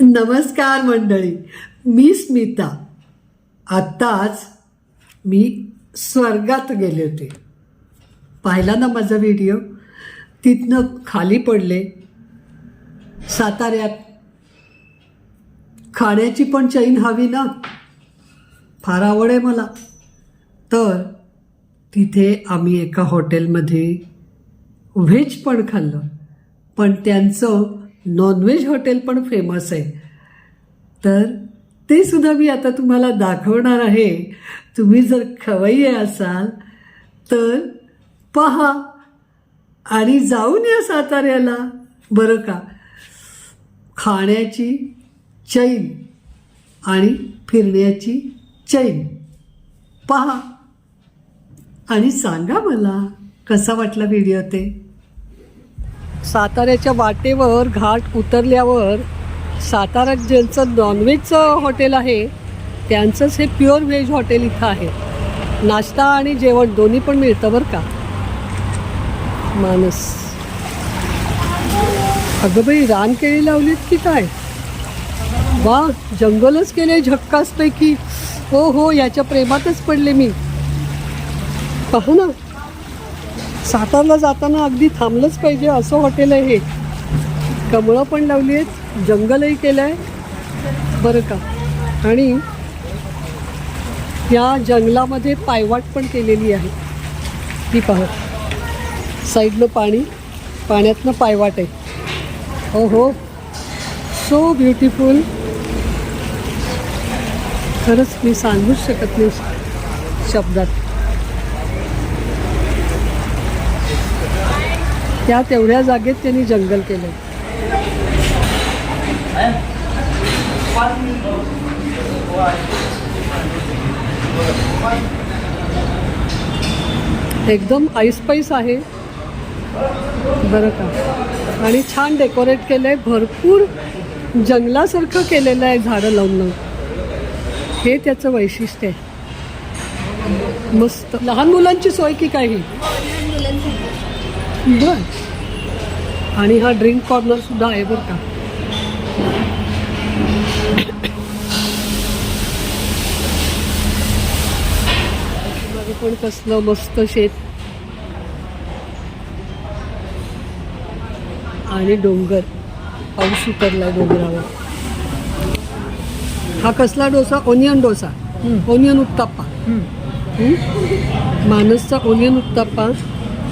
नमस्कार मंडळी मी स्मिता. आत्ताच मी स्वर्गात गेले होते. पाहिला ना माझा व्हिडिओ? तिथनं खाली पडले. साताऱ्यात. खाण्याची पण चैन हवी ना? फार आवड आहे मला. तर तिथे आम्ही एका हॉटेलमध्ये व्हेज पण खाल्लं. पण त्यांचं नॉनव्हेज हॉटेल पण फेमस आहे. तर ते सुद्धा मी आता तुम्हाला दाखवणार आहे. तुम्ही जर खवय्ये असाल तर पहा आणि जाऊन या साताऱ्याला. बरं का? खाण्याची चैन आणि फिरण्याची चैन. पहा आणि सांगा मला कसा वाटला व्हिडिओ ते? साताऱ्याच्या वाटेवर घाट उतरल्यावर सातारा ज्यांचं नॉनव्हेजचं हॉटेल आहे. त्यांचंच हे प्युअर व्हेज हॉटेल इथं आहे. नाश्ता आणि जेवण दोन्ही पण मिळतं बरं का? मानस अगं बाई रान केळी लावलीत की काय? वा जंगलच केले झक्कासपैकी. हो हो याच्या प्रेमातच पडले मी. पहा ना. सातारला जाताना अगदी थांबलंच पाहिजे असं हॉटेल आहे हे. कमळं पण लावली आहेत जंगलही केलं आहे बरं का? आणि या जंगलामध्ये पायवाट पण केलेली आहे. ती पहा. साईडनं पाणी पाण्यातनं पायवाट आहे. हो हो सो ब्युटिफुल खरंच मी सांगूच शकत नाही शब्दात. त्या तेवढ्या जागेत त्यांनी जंगल केलं. एकदम ऐसपैस आहे. बरं का? आणि छान डेकोरेट केलं आहे भरपूर जंगलासारखं केलेलं आहे झाडं लावून लावून. हे त्याचं वैशिष्ट्य आहे. मस्त. लहान मुलांची सोय की काही? बर. आणि हा ड्रिंक कॉर्नर सुद्धा आहे बरं का. पण कसलं मस्त शेत. आणि डोंगर. पाऊस उतरलाय डोंगरावर. हा कसला डोसा? ओनियन डोसा. ओनियन उत्ताप्पा? मानसचा ओनियन उत्ताप्पा.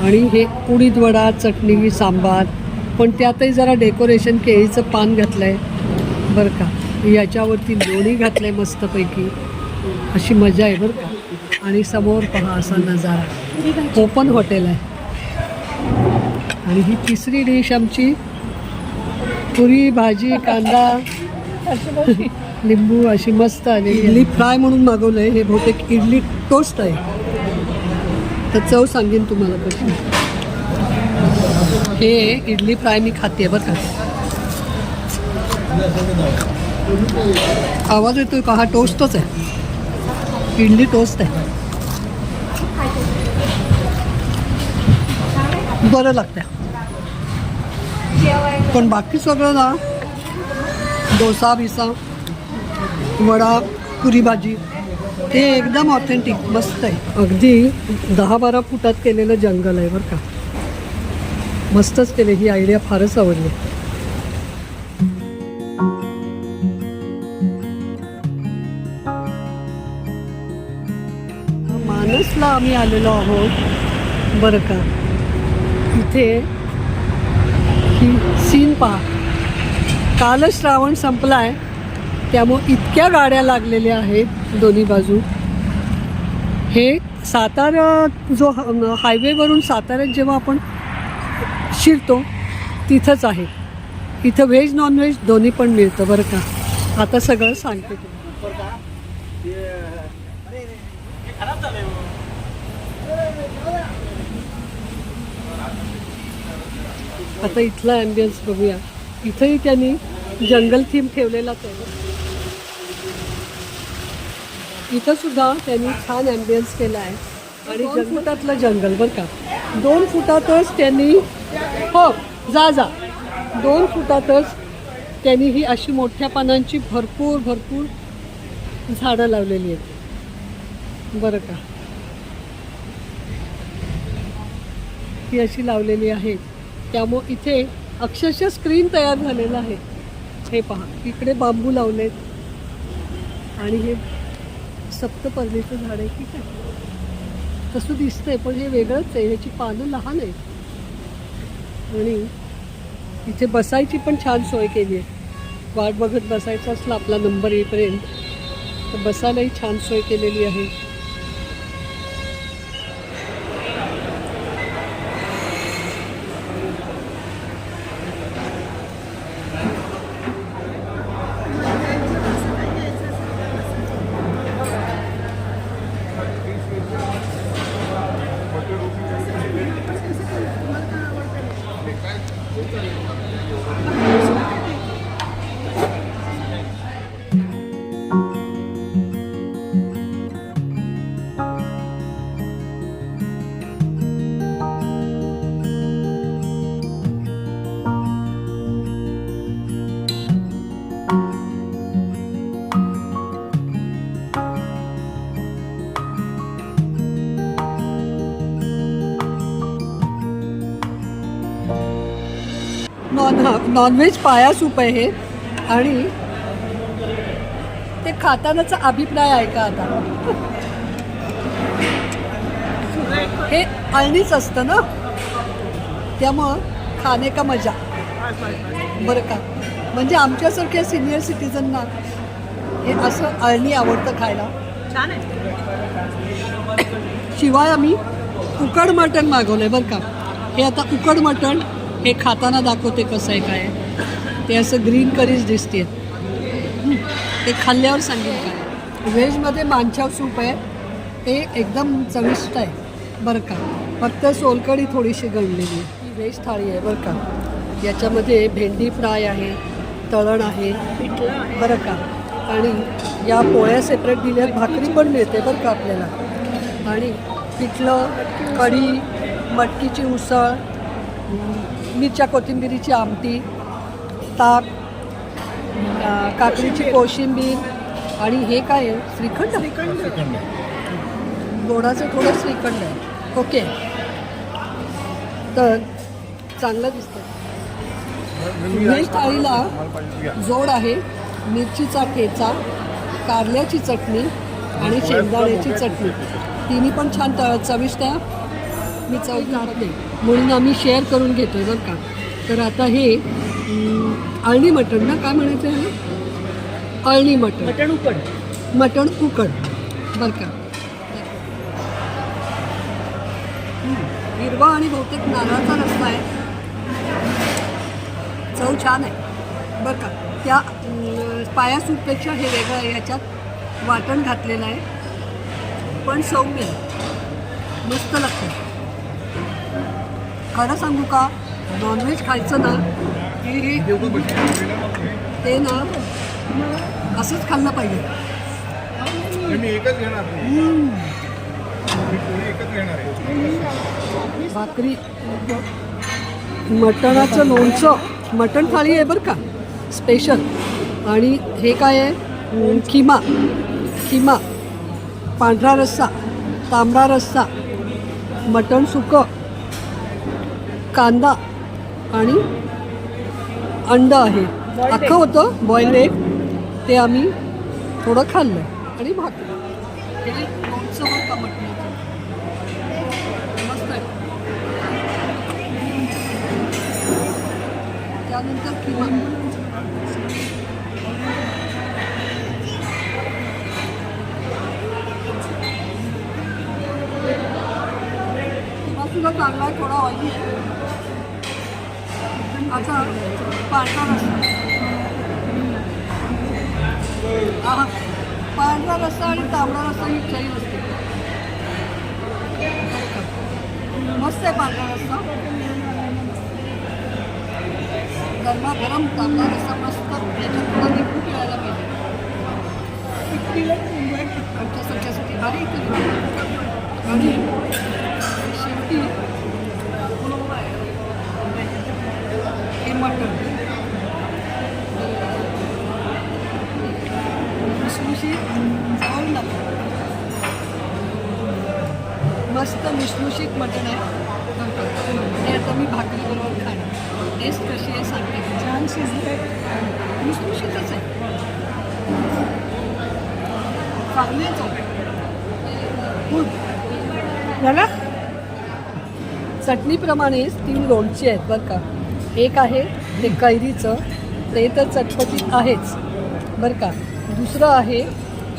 आणि हे उडीद वडा चटणी सांबार पण त्यातही जरा डेकोरेशन केळीचं पान घातलं आहे बरं का? याच्यावरती लोणी घातलं आहे मस्तपैकी. अशी मजा आहे बरं का? आणि समोर पहा असा नजारा. ओपन हॉटेल आहे. आणि ही तिसरी डिश आमची पुरी भाजी कांदा लिंबू अशी मस्त आली इडली फ्राय म्हणून मागवलं आहे हे बहुतेक इडली टोस्ट आहे. चव सांगेन तुम्हाला कशी हे इडली फ्राय मी खाते बरं का. आवाज़ येतोय का? हा टोस्टच आहे. इडली टोस्ट आहे. बरं लागतं पण बाकी सगळं ना, डोसा बिसा वडा, पुरी भाजी. ते एकदम ऑथेंटिक मस्त आहे. अगदी दहा बारा फुटात केलेलं जंगल आहे बरं का. मस्तच केले ही आयडिया फारच आवडली. मानसला आम्ही आलेलो आहोत. बरं का. इथे ही सीन पहा. कालच श्रावण संपला आहे त्यामुळं इतक्या गाड्या लागलेल्या आहेत दोन्ही बाजू. हे सातारा जो ह- हायवेवरून साताऱ्यात जेव्हा आपण शिरतो तिथंच आहे. इथं व्हेज नॉनव्हेज दोन्ही पण मिळतं बरं का? आता सगळं सांगते आता इथला ॲम्बियन्स बघूया. इथंही त्यांनी जंगल थीम ठेवलेलाच आहे इथं सुद्धा त्यांनी छान ॲम्बियन्स केला आहे. आणि दोन फुटातलं जंगल बरं का. दोन फुटातच त्यांनी हो जा जा. दोन फुटातच त्यांनी ही अशी मोठ्या पानांची भरपूर भरपूर झाडं लावलेली आहेत. बरं का. ही अशी लावलेली आहे. त्यामुळं इथे अक्षरशः स्क्रीन तयार झालेलं आहे. हे पहा इकडे बांबू लावलेत. आणि हे सप्तपर्णीचं झाड आहे ठीक आहे तसं दिसतंय पण हे वेगळंच आहे. ह्याची पानं लहान आहेत. आणि इथे बसायची पण छान सोय केली आहे. वाट बघत बसायचं असला आपला नंबर येईपर्यंत. तर बसायलाही छान सोय केलेली आहे. नॉनव्हेज पाया सूप आहे. हे आणि ते खातानाचा अभिप्राय आहे का आता? हे अळणीच असतं ना? त्यामुळं खाणे का मजा? बरं का? म्हणजे आमच्यासारख्या सिनियर सिटीजनना हे असं अळणी आवडतं खायला. छान आहे. शिवाय आम्ही उकड मटण मागवलंय बरं का? हे आता उकड मटण हे खाताना दाखवते कसं आहे काय ते असं ग्रीन करीज दिसते ते खाल्ल्यावर सांगेल काय. व्हेजमध्ये मांछाव सूप आहे. ते एकदम चविष्ट आहे बरं का. फक्त सोलकडी थोडीशी गळलेली. आहे ही व्हेज थाळी आहे बरं का. याच्यामध्ये भेंडी फ्राय आहे तळण आहे बरं का. आणि या पोळ्या सेपरेट दिल्या भाकरी पण मिळते बरं का आपल्याला. आणि पिठलं कढी मटकीची उसळ मिरच्या कोथिंबिरीची आमटी ताक काकडीची कोशिंबीर आणि हे काय आहे? श्रीखंड? श्रीखंड. गोडाचं थोडं श्रीखंड आहे. ओके. तर चांगलं दिसतं व्हेज थाळीला जोड आहे मिरचीचा ठेचा कारल्याची चटणी आणि शेंगदाण्याची चटणी. तिन्ही पण छान त चविष्ट आहे. मी चव नाही म्हणून आम्ही शेअर करून घेतोय बरं का. तर आता हे अळणी मटण ना काय म्हणायचं आहे अळणी मटण. मटण उकड. मटण उकड. बरं का. हिरवा आणि बहुतेक नारळाचा रस्ता आहे. चव छान आहे. बरं का. त्या पाया सूपपेक्षा हे वेगळं आहे याच्यात वाटण घातलेलं आहे. पण सौम्य. आहे. मस्त लागतं. खरं सांगू का? नॉनव्हेज खायचं ना की हे ते ना असंच खाल्लं पाहिजे. मी एकच घेणार भाकरी मटणाचं लोणचं मटण थाळी आहे बरं का? स्पेशल आणि हे काय आहे? खिमा. खिमा. पांढरा रस्सा तांबडा रस्सा मटण सुकं कांदा आणि अंड आहे. अख्खं होतं बॉईल एग ते आम्ही थोडं खाल्लं आणि भाकरी त्यानंतर किमा. किमा सुद्धा चांगला आहे थोडा ऑइली आहे. आता पांढरा रस्सा हा पांढरा रस्सा आणि तांबडा रस्सा ही चई असते मस्त आहे पांढरा रस्सा गरमा गरम तांबडा रस्सा मस्त. त्याच्यात थोडं लिंबू पिळायला पाहिजे. आमच्या सगळ्यासाठी इथे आणि शेवटी हे मटण लुसलुशीत जाऊन लागतं मस्त लुसलुशीत मटण आहे. हे आता मी भाकरी बरोबर खाणार. टेस्ट कशी आहे सांगते. छान शिजले लुसलुशीतच आहे. चांगली. Good. झाला? चटणीप्रमाणेच तीन लोणची आहेत बरं का. एक आहे ते कैरीचं. ते तर चटपटीत आहेच. बरं का. दुसरं आहे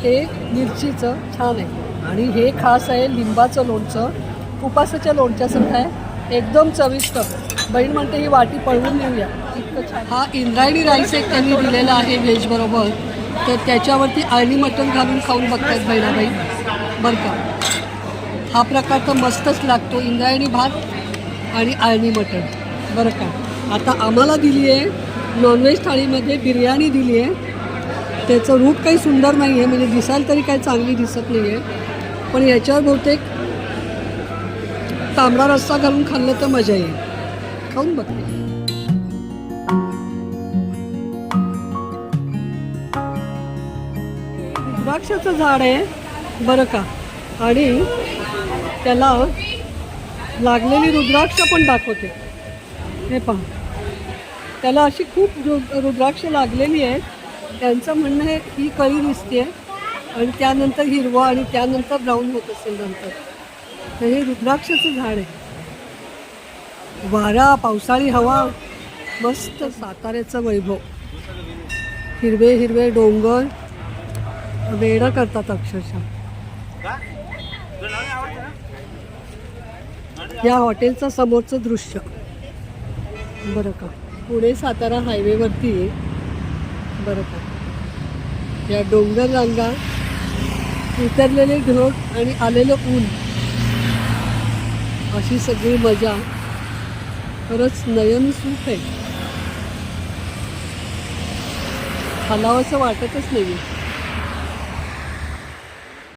ते मिरचीचं छान आहे. आणि हे खास आहे लिंबाचं लोणचं. उपासाच्या लोणच्यासारखं आहे. एकदम चविष्ट. बहीण म्हणते ही वाटी पळवून नेऊया. इतकं छान. हा इंद्रायणी राईस एक त्यांनी दिलेला आहे व्हेजबरोबर तर त्याच्यावरती आळणी मटण घालून खाऊन बघतात बहिणाबाई. बरं का? हा प्रकार तर मस्तच लागतो. इंद्रायणी भात आणि आळणी मटण. बरं का? आता आम्हाला दिली आहे नॉनव्हेज थाळीमध्ये बिर्याणी दिली आहे त्याचं रूप काही सुंदर नाही आहे म्हणजे दिसायला तरी काही चांगली दिसत नाही आहे. पण याच्यावर बहुतेक तांबडा रस्सा घालून खाल्लं तर मजा येईल. खाऊन बघते द्राक्षाचं झाड आहे बरं का? आणि त्याला लागलेली रुद्राक्ष पण दाखवते. हे पहा. त्याला अशी खूप रु रुद्राक्ष लागलेली आहेत. त्यांचं म्हणणं आहे ही कळी दिसते आणि त्यानंतर हिरवं आणि त्यानंतर ब्राऊन होत असेल नंतर. तर हे रुद्राक्षाचं झाड आहे. वारा पावसाळी हवा मस्त साताऱ्याचं वैभव. हिरवे हिरवे डोंगर. वेडं करतात अक्षरशः. या हॉटेलचं समोरचं दृश्य. बरं का. पुणे सातारा हायवेवरती बरोबर. या डोंगर रांगा उतरलेले ढग आणि आलेलं ऊन अशी सगळी मजा खरंच नयनसुख आहे. खालावंसं वाटतच नाही